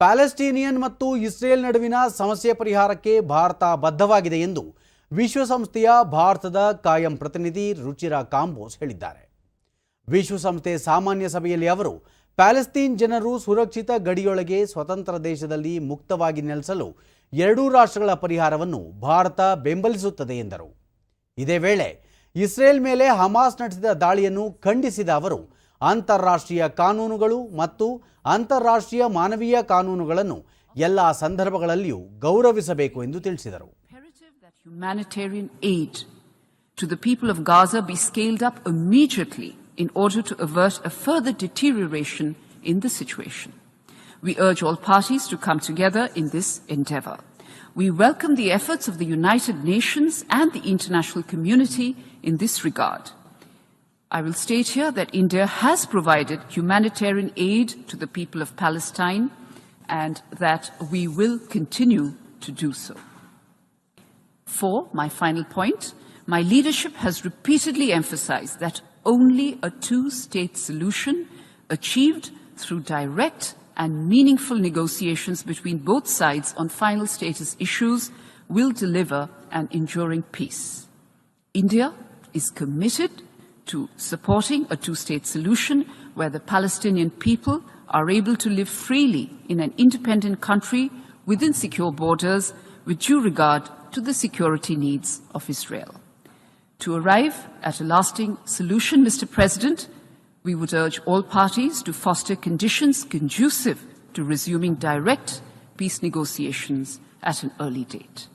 ಪ್ಯಾಲೆಸ್ಟೀನಿಯನ್ ಮತ್ತು ಇಸ್ರೇಲ್ ನಡುವಿನ ಸಮಸ್ಯೆ ಪರಿಹಾರಕ್ಕೆ ಭಾರತ ಬದ್ಧವಾಗಿದೆ ಎಂದು ವಿಶ್ವಸಂಸ್ಥೆಯ ಭಾರತದ ಕಾಯಂ ಪ್ರತಿನಿಧಿ ರುಚಿರಾ ಕಾಂಬೋಸ್ ಹೇಳಿದ್ದಾರೆ. ವಿಶ್ವಸಂಸ್ಥೆ ಸಾಮಾನ್ಯ ಸಭೆಯಲ್ಲಿ ಅವರು ಪ್ಯಾಲೆಸ್ತೀನ್ ಜನರು ಸುರಕ್ಷಿತ ಗಡಿಯೊಳಗೆ ಸ್ವತಂತ್ರ ದೇಶದಲ್ಲಿ ಮುಕ್ತವಾಗಿ ನೆಲೆಸಲು ಎರಡೂ ರಾಷ್ಟ್ರಗಳ ಪರಿಹಾರವನ್ನು ಭಾರತ ಬೆಂಬಲಿಸುತ್ತದೆ ಎಂದರು. ಇದೇ ವೇಳೆ, ಇಸ್ರೇಲ್ ಮೇಲೆ ಹಮಾಸ್ ನಡೆಸಿದ ದಾಳಿಯನ್ನು ಖಂಡಿಸಿದ ಅವರು ಅಂತಾರಾಷ್ಟ್ರೀಯ ಕಾನೂನುಗಳು ಮತ್ತು ಅಂತಾರಾಷ್ಟ್ರೀಯ ಮಾನವೀಯ ಕಾನೂನುಗಳನ್ನು ಎಲ್ಲ ಸಂದರ್ಭಗಳಲ್ಲಿಯೂ ಗೌರವಿಸಬೇಕು ಎಂದು ತಿಳಿಸಿದರು to the people of Gaza be scaled up immediately in order to avert a further deterioration in the situation. We urge all parties to come together in this endeavor. We welcome the efforts of the United Nations and the international community in this regard. I will state here that India has provided humanitarian aid to the people of Palestine and that we will continue to do so. Four, my final point, my leadership has repeatedly emphasized that only a two-state solution achieved through direct and meaningful negotiations between both sides on final status issues will deliver an enduring peace. India is committed to supporting a two-state solution where the Palestinian people are able to live freely in an independent country within secure borders with due regard to the security needs of Israel. To arrive at a lasting solution, Mr. President, we would urge all parties to foster conditions conducive to resuming direct peace negotiations at an early date.